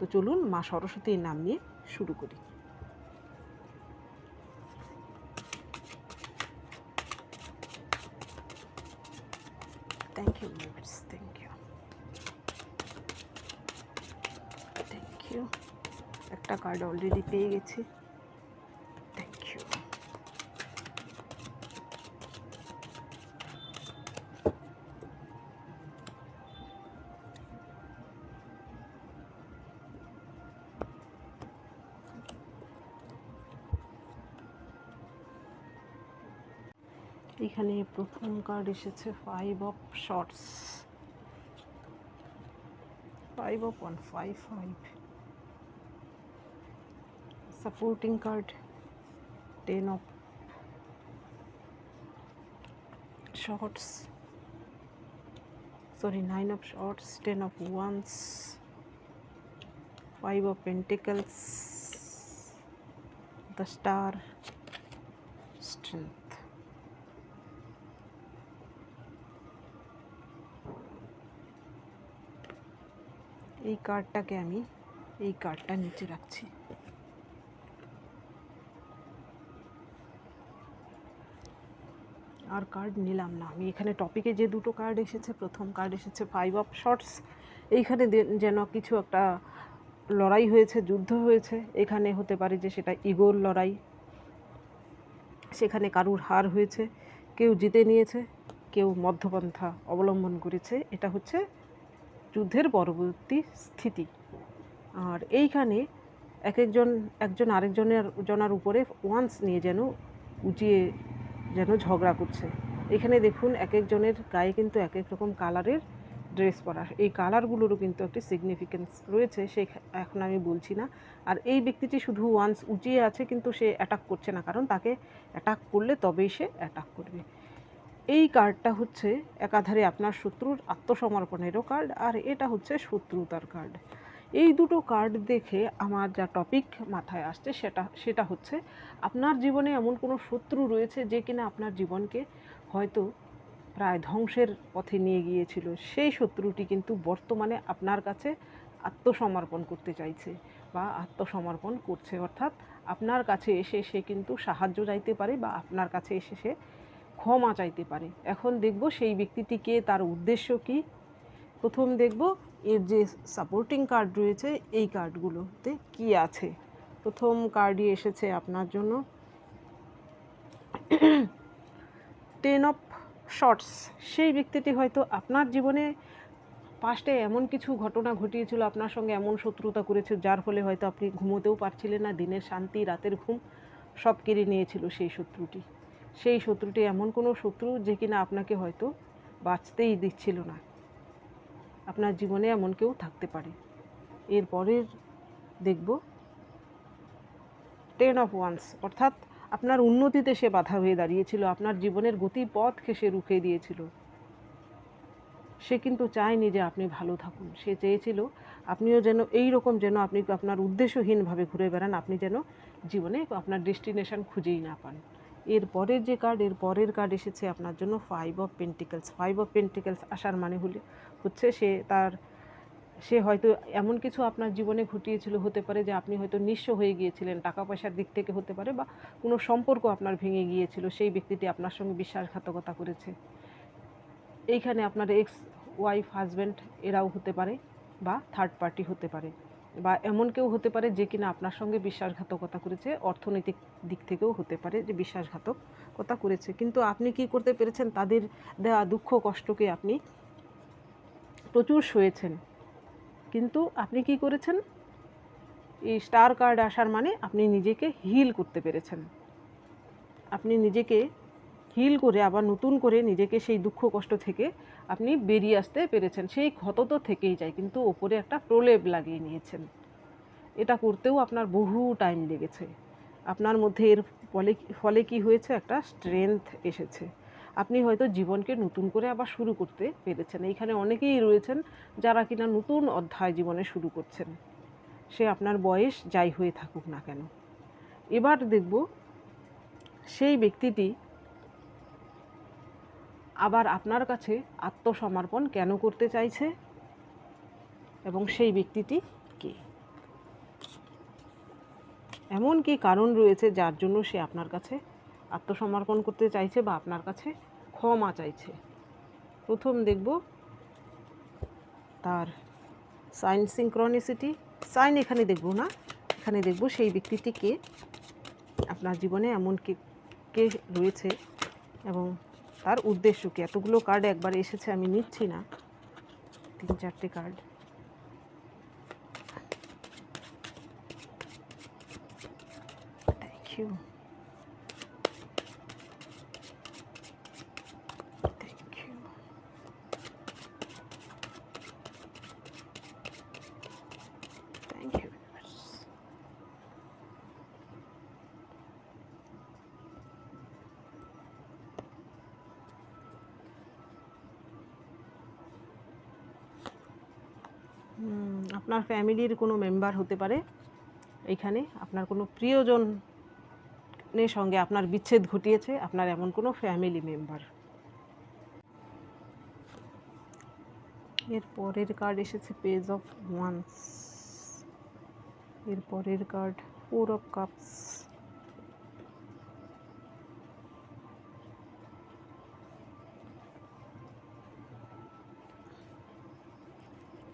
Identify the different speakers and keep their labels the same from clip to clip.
Speaker 1: তো চলুন মা সরস্বতীর নাম নিয়ে শুরু করি। Thank you thank you thank you একটা কার্ড অলরেডি পেয়ে গেছি। এখানে প্রথম কার্ড এসেছে five of swords five of one five five supporting card ten of swords sorry nine of swords ten of wands five of pentacles the star strength এই কার্ডটাকে আমি এই কার্ডটা নিচে রাখছি। আর কার্ড নিলাম না। আমি এখানে টপিকে যে দুটো কার্ড এসেছে, প্রথম কার্ড এসেছে ফাইভ অফ শর্টস এইখানে যেন কিছু একটা লড়াই হয়েছে, যুদ্ধ হয়েছে। এখানে হতে পারে যে সেটা ইগোর লড়াই। সেখানে কারুর হার হয়েছে, কেউ জিতে নিয়েছে, কেউ মধ্যপন্থা অবলম্বন করেছে। এটা হচ্ছে যুদ্ধের পরবর্তী স্থিতি। আর এইখানে এক একজন একজন আরেকজনের, জনার উপরে ওয়ান্স নিয়ে যেন উঁচিয়ে যেন ঝগড়া করছে। এখানে দেখুন এক একজনের গায়ে কিন্তু এক এক রকম কালারের ড্রেস পরা। এই কালারগুলোরও কিন্তু একটি সিগনিফিকেন্স রয়েছে, সে এখন আমি বলছি না। আর এই ব্যক্তিটি শুধু ওয়ান্স উঁচিয়ে আছে, কিন্তু সে অ্যাটাক করছে না, কারণ তাকে অ্যাটাক করলে তবেই সে অ্যাটাক করবে। এই কার্ডটা হচ্ছে একাধারে আপনার শত্রুর আত্মসমর্পণেরও কার্ড আর এটা হচ্ছে শত্রুতার কার্ড এই দুটো কার্ড দেখে আমার যা টপিক মাথায় আসছে সেটা সেটা হচ্ছে আপনার জীবনে এমন কোনো শত্রু রয়েছে যে কিনা আপনার জীবনকে হয়তো প্রায় ধ্বংসের পথে নিয়ে গিয়েছিল। সেই শত্রুটি কিন্তু বর্তমানে আপনার কাছে আত্মসমর্পণ করতে চাইছে বা আত্মসমর্পণ করছে। অর্থাৎ আপনার কাছে এসে সে কিন্তু সাহায্য চাইতে পারে বা আপনার কাছে এসে সে ক্ষমা চাইতে পারে। এখন দেখব সেই ব্যক্তিটিকে তার উদ্দেশ্য কি। প্রথম দেখব এর যে সাপোর্টিং কার্ড রয়েছে, এই কার্ডগুলোতে কি আছে। প্রথম কার্ডই এসেছে আপনার জন্য। টেন অফ শর্টস সেই ব্যক্তিটি হয়তো আপনার জীবনে পাস্টে এমন কিছু ঘটনা ঘটিয়েছিল, আপনার সঙ্গে এমন শত্রুতা করেছে, যার ফলে হয়তো আপনি ঘুমোতেও পারছিলেন না, দিনের শান্তি, রাতের ঘুম সব কেড়ে নিয়েছিল সেই শত্রুটি। সেই শত্রুটি এমন কোনো শত্রু যে কিনা আপনাকে হয়তো বাঁচতেই দিচ্ছিল না। আপনার জীবনে এমন কেউ থাকতে পারে। এরপরের দেখব। টেন অফ ওয়ান্স অর্থাৎ আপনার উন্নতিতে সে বাধা হয়ে দাঁড়িয়েছিল, আপনার জীবনের গতিপথকে সে রুখে দিয়েছিল। সে কিন্তু চায়নি যে আপনি ভালো থাকুন। সে চেয়েছিল, আপনিও যেন এই রকম যেন আপনি আপনার উদ্দেশ্যহীনভাবে ঘুরে বেড়ান, আপনি যেন জীবনে আপনার ডেস্টিনেশন খুঁজেই না পান। এর পরের যে কার্ড এর পরের কার্ড এসেছে আপনার জন্য five of pentacles five of pentacles আসার মানে হলে হচ্ছে সে তার, সে হয়তো এমন কিছু আপনার জীবনে ঘটিয়েছিল, হতে পারে যে আপনি হয়তো নিঃস্ব হয়ে গিয়েছিলেন টাকা পয়সার দিক থেকে হতে পারে বা কোনো সম্পর্ক আপনার ভেঙে গিয়েছিল, সেই ব্যক্তিটি আপনার সঙ্গে বিশ্বাসঘাতকতা করেছে। এইখানে আপনার এক্স ওয়াইফ হাজব্যান্ড এরাও হতে পারে বা থার্ড পার্টি হতে পারে। বা এমন কেউ হতে পারে যে কিনা আপনার সঙ্গে বিশ্বাসঘাতকতা করেছে, অর্থনৈতিক দিক থেকেও হতে পারে যে বিশ্বাসঘাতকতা করেছে। কিন্তু আপনি কি করতে পেরেছেন? তাদের দেওয়া দুঃখ, কষ্টকে আপনি প্রচুর সয়েছেন। কিন্তু আপনি কি করেছেন? এই স্টার কার্ড আসার মানে আপনি নিজেকে হিল করতে পেরেছেন। আপনি নিজেকে হিল করে আবার নতুন করে নিজেকে সেই দুঃখ কষ্ট থেকে আপনি বেরিয়ে আসতে পেরেছেন। সেই ক্ষত তো থেকেই যায়, কিন্তু ওপরে একটা প্রলেপ লাগিয়ে নিয়েছেন। এটা করতেও আপনার বহু টাইম লেগেছে। আপনার মধ্যে এর ফলে ফলে কী হয়েছে? একটা স্ট্রেংথ এসেছে। আপনি হয়তো জীবনকে নতুন করে আবার শুরু করতে পেরেছেন। এইখানে অনেকেই রয়েছেন যারা কিনা নতুন অধ্যায় জীবনে শুরু করছেন। সে আপনার বয়স যাই হয়ে থাকুক না কেন। এবার দেখব সেই ব্যক্তিটি আবার আপনার কাছে আত্মসমর্পণ কেন করতে চাইছে? এবং সেই ব্যক্তিটি কে? এমন কি কারণ রয়েছে যার জন্য সে আপনার কাছে আত্মসমর্পণ করতে চাইছে বা আপনার কাছে ক্ষমা চাইছে? প্রথম দেখব তার সাইন সিঙ্ক্রনিসিটি সাইন এখানে দেখব না। এখানে দেখব সেই ব্যক্তিটি কে? আপনার জীবনে এমন কে কে রয়েছে এবং তার উদ্দেশ্য কি? এতগুলো কার্ড একবার এসেছে, আমি নিচ্ছি না। তিন, চারটে card thank you thank you thank you hmm, আপনার ফ্যামিলির কোনো মেম্বার হতে পারে এইখানে আপনার কোনো প্রিয়জনের সঙ্গে আপনার বিচ্ছেদ ঘটিয়েছে, আপনার এমন কোনো ফ্যামিলি মেম্বার? এর পরের কার্ড এসেছে পেজ অফ ওয়ান্স এর পরের কার্ড ফোর অফ কাপস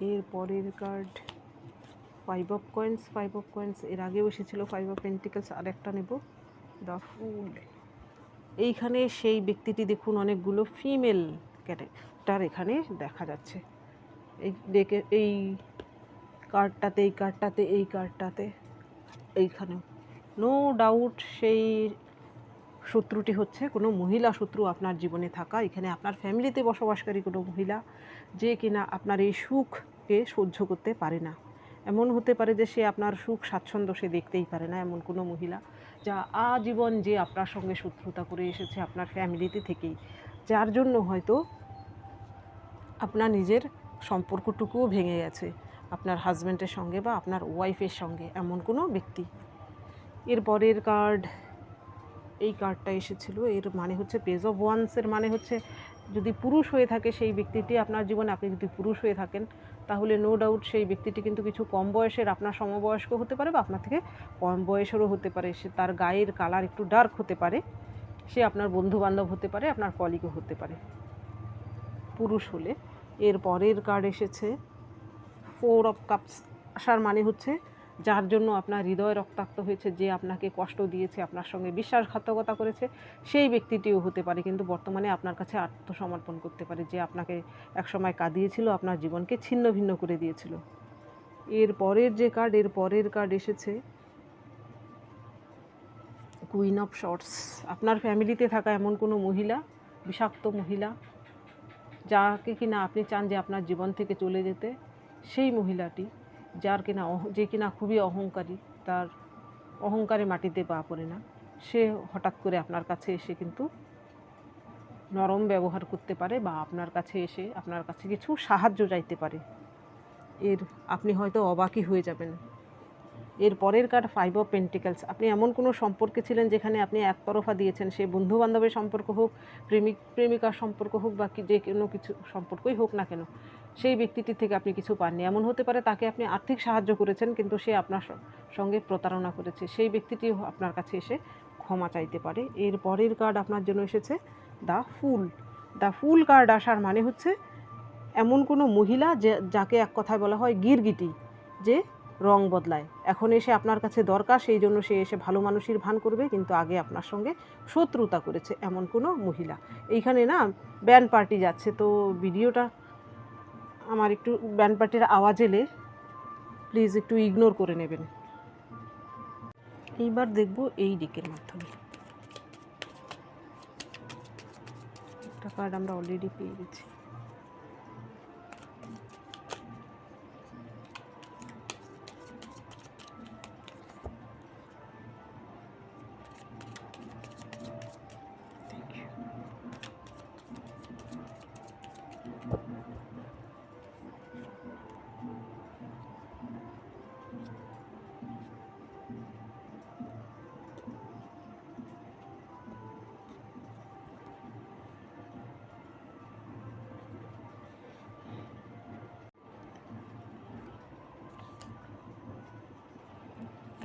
Speaker 1: এর পরের card five of coins five of coins এর আগেও এসেছিল ফাইভ অফ পেন্টিকেলস আর একটা নেব দ্য ফুল এইখানে সেই ব্যক্তিটি দেখুন, অনেকগুলো ফিমেল ক্যারেক্টার এখানে দেখা যাচ্ছে। এই ডেকে এই কার্ডটাতে এই কার্ডটাতে এই কার্ডটাতে এইখানেও। নো ডাউট সেই শত্রুটি হচ্ছে কোনো মহিলা শত্রু আপনার জীবনে থাকা। এখানে আপনার ফ্যামিলিতে বসবাসকারী কোনো মহিলা। যে কিনা আপনার এই সুখকে সহ্য করতে পারে না। এমন হতে পারে যে সে আপনার সুখ, স্বাচ্ছন্দ্য সে দেখতেই পারে না এমন কোনো মহিলা যা আজীবন যে আপনার সঙ্গে শত্রুতা করে এসেছে আপনার ফ্যামিলিতে থেকেই। যার জন্য হয়তো আপনার নিজের সম্পর্কটুকুও ভেঙে গেছে, আপনার হাজব্যান্ডের সঙ্গে বা আপনার ওয়াইফের সঙ্গে এমন কোনো ব্যক্তি। এর পরের কার্ড এই কার্ডটা এসেছিল, এর মানে হচ্ছে পেজ অফ ওয়ান্সের মানে হচ্ছে যদি পুরুষ হয়ে থাকে সেই ব্যক্তিটি, আপনার জীবনে আপনি যদি পুরুষ হয়ে থাকেন, তাহলে নো ডাউট সেই ব্যক্তিটি কিন্তু কিছু কম বয়সের আপনার সমবয়স্ক হতে পারে বা আপনার থেকে কম বয়সেরও হতে পারে। সে তার গায়ের কালার একটু ডার্ক হতে পারে, সে আপনার বন্ধু বান্ধব হতে পারে, আপনার কলিগও হতে পারে। পুরুষ হলে, এর পরের কার্ড এসেছে ফোর অফ কাপস আসার মানে হচ্ছে যার জন্য আপনার হৃদয় রক্তাক্ত হয়েছে, যে আপনাকে কষ্ট দিয়েছে, আপনার সঙ্গে বিশ্বাসঘাতকতা করেছে, সেই ব্যক্তিটিও হতে পারে। কিন্তু বর্তমানে আপনার কাছে আত্মসমর্পণ করতে পারে, যে আপনাকে একসময় কাঁদিয়েছিল, আপনার জীবনকে ছিন্ন ভিন্ন করে দিয়েছিল। এর পরের যে কার্ড এর পরের কার্ড এসেছে কুইন অফ শর্টস আপনার ফ্যামিলিতে থাকা এমন কোনো মহিলা, বিষাক্ত মহিলা, যাকে কিনা আপনি চান যে আপনার জীবন থেকে চলে যেতে, সেই মহিলাটি যার কিনা যে কিনা খুবই অহংকারী, তার অহংকারে মাটিতে পা পড়ে না। সে হঠাৎ করে আপনার কাছে এসে কিন্তু নরম ব্যবহার করতে পারে বা আপনার কাছে এসে আপনার কাছে কিছু সাহায্য চাইতে পারে। এর, আপনি হয়তো অবাকই হয়ে যাবেন। এর পরের কার্ড ফাইভ অফ পেন্টিকেলস আপনি এমন কোনো সম্পর্কে ছিলেন যেখানে আপনি এক একতরফা দিয়েছেন, সে বন্ধু বান্ধবের সম্পর্ক হোক, প্রেমিক, প্রেমিকার সম্পর্ক হোক বা যে কোনো কিছু সম্পর্কই হোক না কেন সেই ব্যক্তিটি থেকে আপনি কিছু পাননি। এমন হতে পারে তাকে আপনি আর্থিক সাহায্য করেছেন, কিন্তু সে আপনার সঙ্গে প্রতারণা করেছে। সেই ব্যক্তিটি আপনার কাছে এসে ক্ষমা চাইতে পারে। এর পরের কার্ড আপনার জন্য এসেছে the fool. The fool card আসার মানে হচ্ছে এমন কোনো মহিলা যে, যাকে এক কথায় বলা হয় গিরগিটি, যে রং বদলায়। এখন এসে আপনার কাছে দরকার, সেই জন্য সে এসে ভালো মানুষের ভান করবে, কিন্তু আগে আপনার সঙ্গে শত্রুতা করেছে এমন কোনো মহিলা। এইখানে না ব্যান্ড পার্টি যাচ্ছে, তো ভিডিওটা আমার একটু ব্যান্ড পার্টির আওয়াজ এলে প্লিজ একটু ইগনোর করে নেবেন। এইবার দেখব এই দিকের মাধ্যমে। একটা কার্ড আমরা অলরেডি পেয়ে গেছি।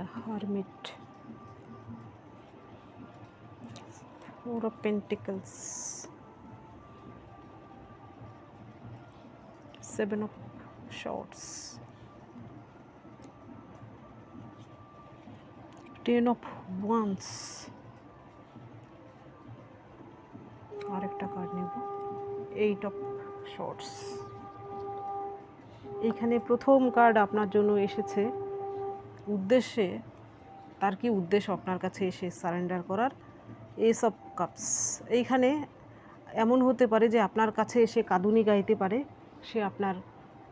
Speaker 1: The hermit four of pentacles seven of swords ten of wands আরেকটা কার্ড নেব এইট অফ শর্টস এইখানে প্রথম কার্ড আপনার জন্য এসেছে উদ্দেশ্যে, তার কি উদ্দেশ্য আপনার কাছে এসে সারেন্ডার করার? এসব কাপস এইখানে এমন হতে পারে যে আপনার কাছে এসে কাঁদুনি গাইতে পারে, সে আপনার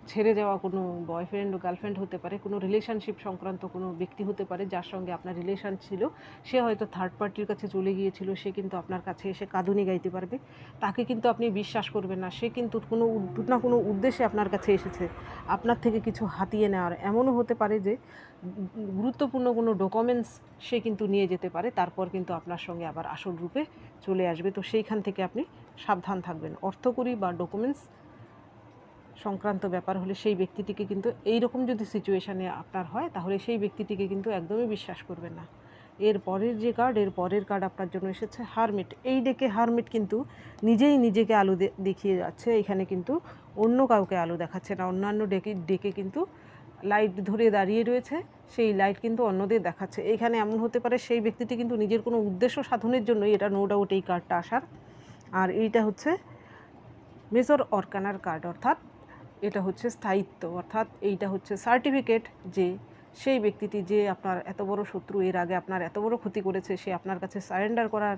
Speaker 1: ছেড়ে যাওয়া কোনো বয়ফ্রেন্ড গার্লফ্রেন্ড হতে পারে, কোনো রিলেশনশিপ সংক্রান্ত কোনো ব্যক্তি হতে পারে, যার সঙ্গে আপনার রিলেশন ছিল, সে হয়তো থার্ড পার্টির কাছে চলে গিয়েছিল, সে কিন্তু আপনার কাছে এসে কাঁদুনি গাইতে পারবে। তাকে কিন্তু আপনি বিশ্বাস করবেন না, সে কিন্তু কোনো না কোনো উদ্দেশ্যে আপনার কাছে এসেছে। আপনার থেকে কিছু হাতিয়ে নেওয়ার এমনও হতে পারে যে, গুরুত্বপূর্ণ কোনো ডকুমেন্টস সে কিন্তু নিয়ে যেতে পারে, তারপর কিন্তু আপনার সঙ্গে আবার আসল রূপে চলে আসবে। তো সেইখান থেকে আপনি সাবধান থাকবেন। অর্থকরী বা ডকুমেন্টস সংক্রান্ত ব্যাপার হলে সেই ব্যক্তিটিকে কিন্তু এই রকম যদি সিচুয়েশানে আপনার হয়, তাহলে সেই ব্যক্তিটিকে কিন্তু একদমই বিশ্বাস করবেন না। এর পরের যে কার্ড এর পরের কার্ড আপনার জন্য এসেছে হারমিট এই ডেকে হারমিট কিন্তু নিজেই নিজেকে আলো দেখিয়ে যাচ্ছে। এখানে কিন্তু অন্য কাউকে আলো দেখাচ্ছে না। অন্যান্য ডেকে ডেকে কিন্তু লাইট ধরে দাঁড়িয়ে রয়েছে। সেই লাইট কিন্তু অন্যদের দেখাচ্ছে। এখানে এমন হতে পারে সেই ব্যক্তিটি কিন্তু নিজের কোনো উদ্দেশ্য সাধনের জন্যই এটা নো ডাউট এই কার্ডটা আসার। আর এইটা হচ্ছে মেজর অর্কানার কার্ড অর্থাৎ এটা হচ্ছে স্থায়িত্ব, অর্থাৎ এইটা হচ্ছে সার্টিফিকেট যে সেই ব্যক্তিটি যে আপনার এত বড় শত্রু, এর আগে আপনার এত বড় ক্ষতি করেছে, সে আপনার কাছে সারেন্ডার করার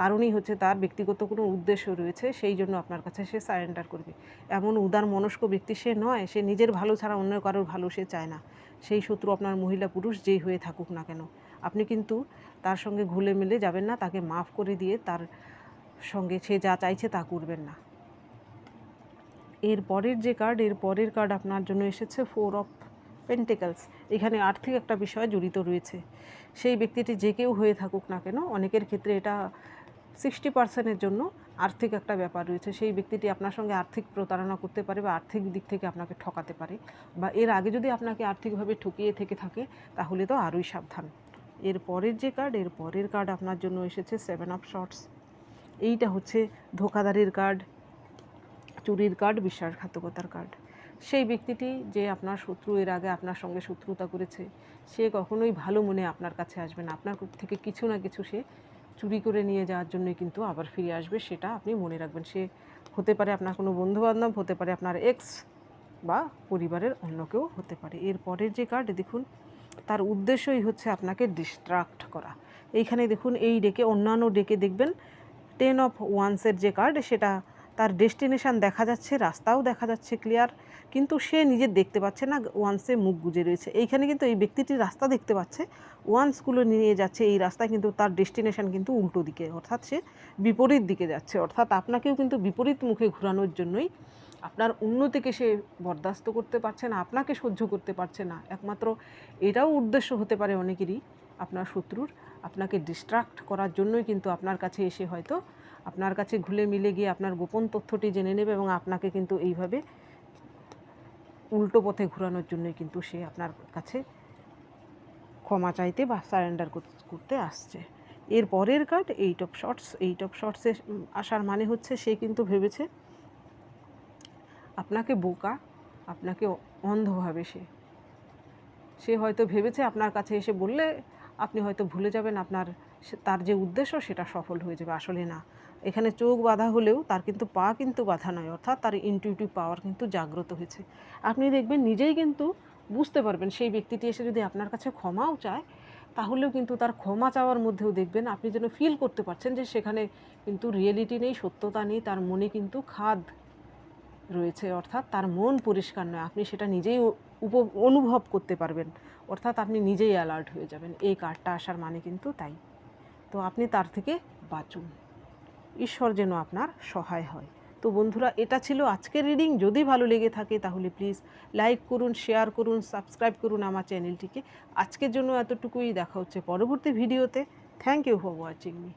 Speaker 1: কারণই হচ্ছে তার ব্যক্তিগত কোনো উদ্দেশ্য রয়েছে, সেই জন্য আপনার কাছে সে সারেন্ডার করবে। এমন উদার মনস্ক ব্যক্তি সে নয়, সে নিজের ভালো ছাড়া অন্য কারোর ভালো সে চায় না। সেই শত্রু আপনার মহিলা পুরুষ যেই হয়ে থাকুক না কেন। আপনি কিন্তু তার সঙ্গে ঘুলে মিলে যাবেন না, তাকে মাফ করে দিয়ে তার সঙ্গে সে যা চাইছে তা করবেন না। এর পরের যে কার্ড এর পরের কার্ড আপনার জন্য এসেছে ফোর অফ পেন্টিকালস এখানে আর্থিক একটা বিষয় জড়িত রয়েছে। সেই ব্যক্তিটি যে কেউ হয়ে থাকুক না কেন, অনেকের ক্ষেত্রে এটা সিক্সটি পার্সেন্টের জন্য আর্থিক একটা ব্যাপার রয়েছে। সেই ব্যক্তিটি আপনার সঙ্গে আর্থিক প্রতারণা করতে পারে বা আর্থিক দিক থেকে আপনাকে ঠকাতে পারে বা এর আগে যদি আপনাকে আর্থিকভাবে ঠকিয়ে থেকে থাকে, তাহলে তো আরোই সাবধান। এর পরের যে কার্ড এর পরের কার্ড আপনার জন্য এসেছে সেভেন অফ শর্টস এইটা হচ্ছে ধোকাধারির কার্ড চুরির কার্ড বিশ্বাসঘাতকতার কার্ড সেই ব্যক্তিটি যে আপনার শত্রু, এর আগে আপনার সঙ্গে শত্রুতা করেছে, সে কখনোই ভালো মনে আপনার কাছে আসবে না। আপনার থেকে কিছু না কিছু সে চুরি করে নিয়ে যাওয়ার জন্যই কিন্তু আবার ফিরে আসবে, সেটা আপনি মনে রাখবেন। সে হতে পারে আপনার কোনো বন্ধুবান্ধব, হতে পারে আপনার এক্স বা পরিবারের অন্য কেউ হতে পারে। এর পরের যে কার্ড দেখুন, তার উদ্দেশ্যই হচ্ছে আপনাকে ডিস্ট্রাক্ট করা। এইখানে দেখুন, এই ডেকে অন্যান্য ডেকে দেখবেন টেন অফ ওয়ান্সের যে কার্ড সেটা তার ডেস্টিনেশন দেখা যাচ্ছে, রাস্তাও দেখা যাচ্ছে ক্লিয়ার কিন্তু সে নিজে দেখতে পাচ্ছে না ওয়ান্সে মুখ গুজে রয়েছে। এইখানে কিন্তু এই ব্যক্তিটি রাস্তা দেখতে পাচ্ছে ওয়ান্সগুলো নিয়ে যাচ্ছে এই রাস্তায় কিন্তু তার ডেস্টিনেশন কিন্তু উল্টো দিকে, অর্থাৎ সে বিপরীত দিকে যাচ্ছে। অর্থাৎ আপনাকেও কিন্তু বিপরীত মুখে ঘোরানোর জন্যই আপনার উন্নতিকে সে বরদাস্ত করতে পারছে না, আপনাকে সহ্য করতে পারছে না। একমাত্র এটাও উদ্দেশ্য হতে পারে অনেকেরই, আপনার শত্রুর, আপনাকে ডিস্ট্রাক্ট করার জন্যই কিন্তু আপনার কাছে এসে হয়তো আপনার কাছে ঘুলে মিলে গিয়ে আপনার গোপন তথ্যটি জেনে নেবে এবং আপনাকে কিন্তু এইভাবে উল্টো পথে ঘোরানোর জন্যই কিন্তু সে আপনার কাছে ক্ষমা চাইতে বা সারেন্ডার করতে আসছে। এর পরের card eight of swords eight of শর্টসে আসার মানে হচ্ছে সে কিন্তু ভেবেছে আপনাকে বোকা, আপনাকে অন্ধ ভাবে সে। সে হয়তো ভেবেছে আপনার কাছে এসে বললে আপনি হয়তো ভুলে যাবেন আপনার তার যে উদ্দেশ্য সেটা সফল হয়ে যাবে, আসলে না। এখানে চোখ বাঁধা হলেও তার কিন্তু পা কিন্তু বাধা নয়, অর্থাৎ তার ইনটিউটিভ পাওয়ার কিন্তু জাগ্রত হয়েছে। আপনি দেখবেন নিজেই কিন্তু বুঝতে পারবেন, সেই ব্যক্তিটি এসে যদি আপনার কাছে ক্ষমাও চায়, তাহলেও কিন্তু তার ক্ষমা চাওয়ার মধ্যেও দেখবেন আপনি যেন ফিল করতে পারছেন যে সেখানে কিন্তু রিয়েলিটি নেই, সত্যতা নেই, তার মনে কিন্তু খাদ রয়েছে, অর্থাৎ তার মন পরিষ্কার নয়। আপনি সেটা নিজেই উপ, অনুভব করতে পারবেন, অর্থাৎ আপনি নিজেই অ্যালার্ট হয়ে যাবেন। এই কার্ডটা আসার মানে কিন্তু তাই। তো আপনি তার থেকে বাঁচুন। ঈশ্বর যেন আপনার সহায় হয়। তো বন্ধুরা, এটা ছিল আজকের রিডিং যদি ভালো লেগে থাকে তাহলে প্লিজ লাইক করুন শেয়ার করুন সাবস্ক্রাইব করুন আমার চ্যানেলটিকে আজকের জন্য এতটুকুই। দেখা হচ্ছে পরবর্তী ভিডিওতে thank you for watching me